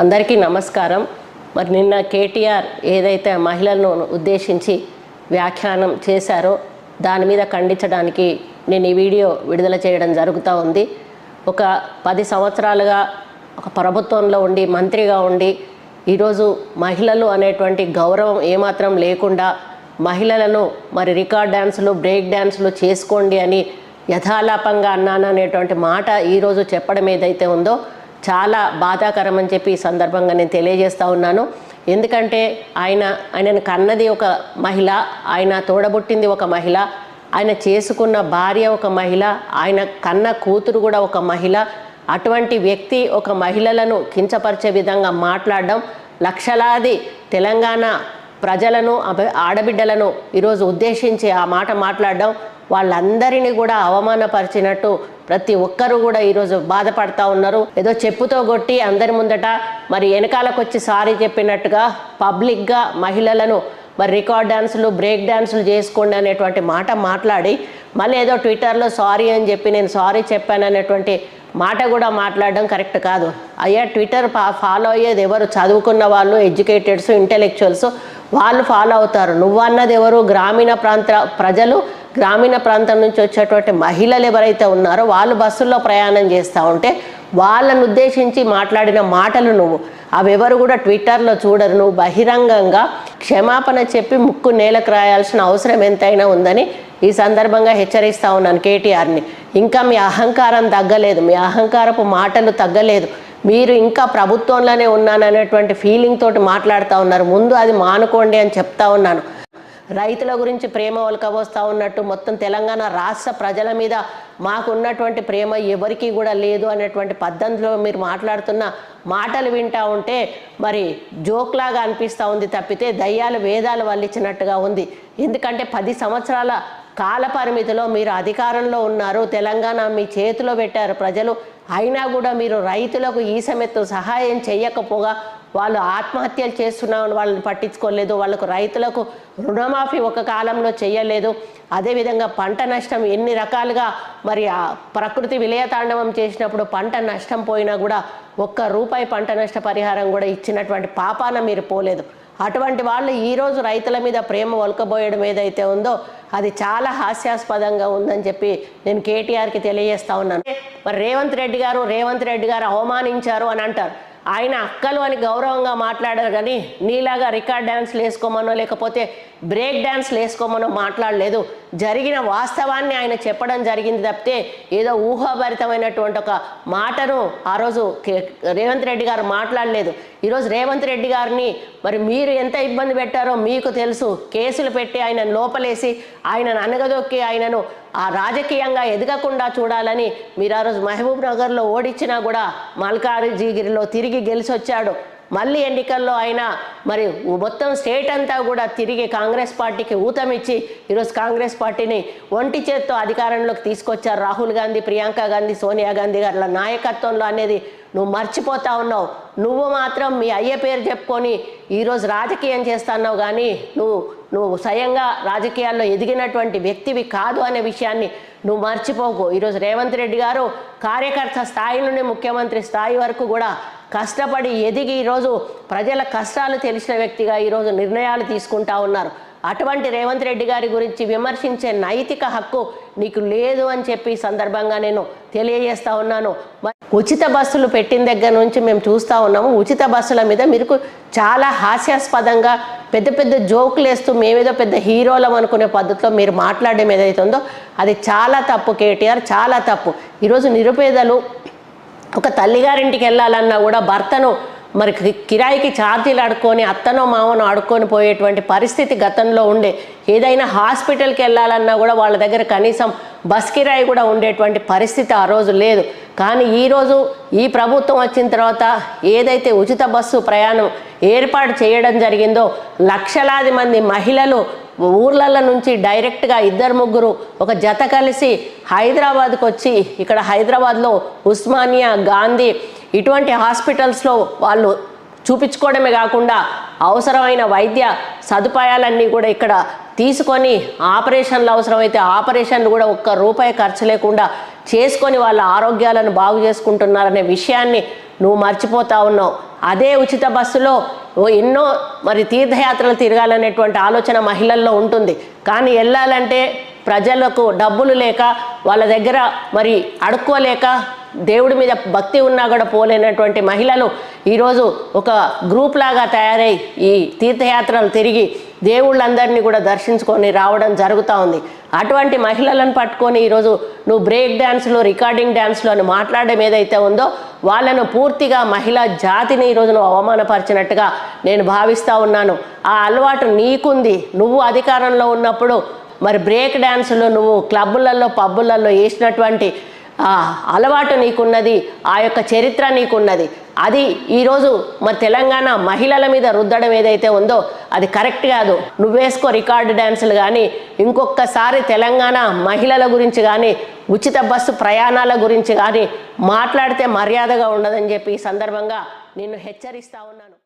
అందరికీ నమస్కారం. మరి నిన్న కేటీఆర్ ఏదైతే మహిళలను ఉద్దేశించి వ్యాఖ్యానం చేశారో దాని మీద ఖండించడానికి నేను ఈ వీడియో విడుదల చేయడం జరుగుతూ ఉంది. ఒక పది సంవత్సరాలుగా ఒక ప్రభుత్వంలో ఉండి మంత్రిగా ఉండి ఈరోజు మహిళలు అనేటువంటి గౌరవం ఏమాత్రం లేకుండా మహిళలను మరి రికార్డ్ డ్యాన్సులు బ్రేక్ డ్యాన్సులు చేసుకోండి అని యథాలాపంగా అన్నాను అనేటువంటి మాట ఈరోజు చెప్పడం ఏదైతే ఉందో చాలా బాధాకరం అని చెప్పి ఈ సందర్భంగా నేను తెలియజేస్తూ ఉన్నాను. ఎందుకంటే ఆయన ఆయనను కన్నది ఒక మహిళ ఆయన తోడబుట్టింది ఒక మహిళ ఆయన చేసుకున్న భార్య ఒక మహిళ ఆయన కన్న కూతురు కూడా ఒక మహిళ. అటువంటి వ్యక్తి ఒక మహిళలను కించపరిచే విధంగా మాట్లాడడం లక్షలాది తెలంగాణ ప్రజలను ఆడబిడ్డలను ఈరోజు ఉద్దేశించి ఆ మాట మాట్లాడడం వాళ్ళందరినీ కూడా అవమానపరిచినట్టు ప్రతి ఒక్కరూ కూడా ఈరోజు బాధపడతా ఉన్నారు. ఏదో చెప్పుతో కొట్టి అందరి ముందట మరి వెనకాలకొచ్చి సారీ చెప్పినట్టుగా పబ్లిక్గా మహిళలను మరి రికార్డ్ డ్యాన్సులు బ్రేక్ డ్యాన్సులు చేసుకోండి అనేటువంటి మాట మాట్లాడి మళ్ళీ ఏదో ట్విట్టర్లో సారీ అని చెప్పి నేను సారీ చెప్పాను అనేటువంటి మాట కూడా మాట్లాడడం కరెక్ట్ కాదు. అయ్యా ట్విట్టర్ ఫాలో అయ్యేది ఎవరు? చదువుకున్న వాళ్ళు ఎడ్యుకేటెడ్స్ ఇంటెలెక్చువల్స్ వాళ్ళు ఫాలో అవుతారు. నువ్వన్నది ఎవరు? గ్రామీణ ప్రాంత ప్రజలు గ్రామీణ ప్రాంతం నుంచి వచ్చేటువంటి మహిళలు ఎవరైతే ఉన్నారో వాళ్ళు బస్సుల్లో ప్రయాణం చేస్తూ ఉంటే వాళ్ళను ఉద్దేశించి మాట్లాడిన మాటలు నువ్వు. అవెవరు కూడా ట్విట్టర్లో చూడరు. నువ్వు బహిరంగంగా క్షమాపణ చెప్పి ముక్కు నేలకు రాయాల్సిన అవసరం ఎంతైనా ఉందని ఈ సందర్భంగా హెచ్చరిస్తూ ఉన్నాను కేటీఆర్ని. ఇంకా మీ అహంకారం తగ్గలేదు. మీ అహంకారపు మాటలు తగ్గలేదు. మీరు ఇంకా ప్రభుత్వంలోనే ఉన్నాననేటువంటి ఫీలింగ్ తోటి మాట్లాడుతూ ఉన్నారు. ముందు అది మానుకోండి అని చెప్తా ఉన్నాను. రైతుల గురించి ప్రేమ ఒలకబోస్తూ ఉన్నట్టు మొత్తం తెలంగాణ రాష్ట్ర ప్రజల మీద మాకున్నటువంటి ప్రేమ ఎవరికీ కూడా లేదు అనేటువంటి పద్ధతిలో మీరు మాట్లాడుతున్న మాటలు వింటా ఉంటే మరి జోక్లాగా అనిపిస్తూ ఉంది తప్పితే దయ్యాలు వేదాలు వల్లించినట్టుగా ఉంది. ఎందుకంటే పది సంవత్సరాల కాల పరిమితిలో మీరు అధికారంలో ఉన్నారు తెలంగాణ మీ చేతిలో పెట్టారు ప్రజలు. అయినా కూడా మీరు రైతులకు ఈ సమెత్తు సహాయం చేయకపోగా వాళ్ళు ఆత్మహత్యలు చేస్తున్న వాళ్ళని పట్టించుకోలేదు వాళ్ళకు రైతులకు రుణమాఫీ ఒక కాలంలో చేయలేదు. అదేవిధంగా పంట నష్టం ఎన్ని రకాలుగా మరి ప్రకృతి విలయతాండవం చేసినప్పుడు పంట నష్టం పోయినా కూడా ఒక్క రూపాయి పంట నష్ట పరిహారం కూడా ఇచ్చినటువంటి పాపాన మీరు పోలేదు. అటువంటి వాళ్ళు ఈరోజు రైతుల మీద ప్రేమ ఒలకబోయడం ఏదైతే ఉందో అది చాలా హాస్యాస్పదంగా ఉందని చెప్పి నేను కేటీఆర్కి తెలియజేస్తా ఉన్నాను. మరి రేవంత్ రెడ్డి గారు రేవంత్ రెడ్డి గారు అవమానించారు అని అంటారు. ఆయన అక్కలు అని గౌరవంగా మాట్లాడారు కానీ నీలాగా రికార్డ్ డ్యాన్స్లు వేసుకోమనో లేకపోతే బ్రేక్ డ్యాన్స్లు వేసుకోమనో మాట్లాడలేదు. జరిగిన వాస్తవాన్ని ఆయన చెప్పడం జరిగింది తప్పితే ఏదో ఊహాభరితమైనటువంటి ఒక మాటను ఆ రోజు రేవంత్ రెడ్డి గారు మాట్లాడలేదు. ఈరోజు రేవంత్ రెడ్డి గారిని మరి మీరు ఎంత ఇబ్బంది పెట్టారో మీకు తెలుసు. కేసులు పెట్టి ఆయనను లోపలేసి ఆయనను అనగదొక్కి ఆయనను ఆ రాజకీయంగా ఎదగకుండా చూడాలని మీరు ఆ రోజు మహబూబ్ నగర్లో ఓడించినా కూడా మల్కాజిగిరిలో తిరిగి గెలిచి వచ్చాడు మళ్ళీ ఎన్నికల్లో ఆయన మరి మొత్తం స్టేట్ అంతా కూడా తిరిగి కాంగ్రెస్ పార్టీకి ఊతమిచ్చి ఈరోజు కాంగ్రెస్ పార్టీని ఒంటి చేత్తో అధికారంలోకి తీసుకొచ్చారు. రాహుల్ గాంధీ ప్రియాంక గాంధీ సోనియా గాంధీ గారి నాయకత్వంలో అనేది నువ్వు మర్చిపోతా ఉన్నావు. నువ్వు మాత్రం మీ అయ్య పేరు చెప్పుకొని ఈరోజు రాజకీయం చేస్తున్నావు కానీ నువ్వు నువ్వు స్వయంగా రాజకీయాల్లో ఎదిగినటువంటి వ్యక్తివి కాదు అనే విషయాన్ని నువ్వు మర్చిపోకు. ఈరోజు రేవంత్ రెడ్డి గారు కార్యకర్త స్థాయి నుండి ముఖ్యమంత్రి స్థాయి వరకు కూడా కష్టపడి ఎదిగి ఈరోజు ప్రజల కష్టాలు తెలిసిన వ్యక్తిగా ఈరోజు నిర్ణయాలు తీసుకుంటా ఉన్నారు. అటువంటి రేవంత్ రెడ్డి గారి గురించి విమర్శించే నైతిక హక్కు నీకు లేదు అని చెప్పి సందర్భంగా నేను తెలియజేస్తా ఉన్నాను. ఉచిత బస్సులు పెట్టిన దగ్గర నుంచి మేము చూస్తూ ఉన్నాము. ఉచిత బస్సుల మీద మీరు చాలా హాస్యాస్పదంగా పెద్ద పెద్ద జోకులు వేస్తూ మేమేదో పెద్ద హీరోలం అనుకునే పద్ధతిలో మీరు మాట్లాడడం ఏదైతే ఉందో అది చాలా తప్పు కేటీఆర్ చాలా తప్పు. ఈరోజు నిరుపేదలు ఒక తల్లిగారింటికి వెళ్ళాలన్నా కూడా భర్తను మరి కిరాయికి ఛార్జీలు ఆడుకొని అత్తనో మామనో ఆడుకొని పోయేటువంటి పరిస్థితి గతంలో ఉండే. ఏదైనా హాస్పిటల్కి వెళ్ళాలన్నా కూడా వాళ్ళ దగ్గర కనీసం బస్ కిరాయి కూడా ఉండేటువంటి పరిస్థితి ఆ రోజు లేదు. కానీ ఈరోజు ఈ ప్రభుత్వం వచ్చిన తర్వాత ఏదైతే ఉచిత బస్సు ప్రయాణం ఏర్పాటు చేయడం జరిగిందో లక్షలాది మంది మహిళలు ఊర్లల నుంచి డైరెక్ట్గా ఇద్దరు ముగ్గురు ఒక జత కలిసి హైదరాబాద్కు వచ్చి ఇక్కడ హైదరాబాద్లో ఉస్మానియా గాంధీ ఇటువంటి హాస్పిటల్స్లో వాళ్ళు చూపించుకోవడమే కాకుండా అవసరమైన వైద్య సదుపాయాలన్నీ కూడా ఇక్కడ తీసుకొని ఆపరేషన్లు అవసరమైతే ఆపరేషన్లు కూడా ఒక్క రూపాయి ఖర్చు లేకుండా చేసుకొని వాళ్ళ ఆరోగ్యాలను బాగు చేసుకుంటున్నారనే విషయాన్ని నువ్వు మర్చిపోతా ఉన్నావు. అదే ఉచిత బస్సులో ఓ ఎన్నో మరి తీర్థయాత్రలు తిరగాలనేటువంటి ఆలోచన మహిళల్లో ఉంటుంది. కానీ వెళ్ళాలంటే ప్రజలకు డబ్బులు లేక వాళ్ళ దగ్గర మరి అడుక్కోలేక దేవుడి మీద భక్తి ఉన్నా కూడా పోలేనటువంటి మహిళలు ఈరోజు ఒక గ్రూప్ లాగా తయారై ఈ తీర్థయాత్రలు తిరిగి దేవుళ్ళందరినీ కూడా దర్శించుకొని రావడం జరుగుతూ ఉంది. అటువంటి మహిళలను పట్టుకొని ఈరోజు నువ్వు బ్రేక్ డ్యాన్స్లో రికార్డింగ్ డ్యాన్స్లో అని మాట్లాడడం ఏదైతే ఉందో వాళ్ళను పూర్తిగా మహిళా జాతిని ఈరోజు నువ్వు అవమానపరిచినట్టుగా నేను భావిస్తూ ఉన్నాను. ఆ అలవాటు నీకుంది. నువ్వు అధికారంలో ఉన్నప్పుడు మరి బ్రేక్ డ్యాన్సులు నువ్వు క్లబ్బులలో పబ్బులలో వేసినటువంటి అలవాటు నీకున్నది ఆ యొక్క చరిత్ర నీకున్నది. అది ఈరోజు మరి తెలంగాణ మహిళల మీద రుద్దడం ఏదైతే ఉందో అది కరెక్ట్ కాదు. నువ్వేసుకో రికార్డు డ్యాన్సులు కానీ ఇంకొకసారి తెలంగాణ మహిళల గురించి కానీ ఉచిత బస్సు ప్రయాణాల గురించి కానీ మాట్లాడితే మర్యాదగా ఉండదని చెప్పి ఈ సందర్భంగా నిన్ను హెచ్చరిస్తా ఉన్నాను.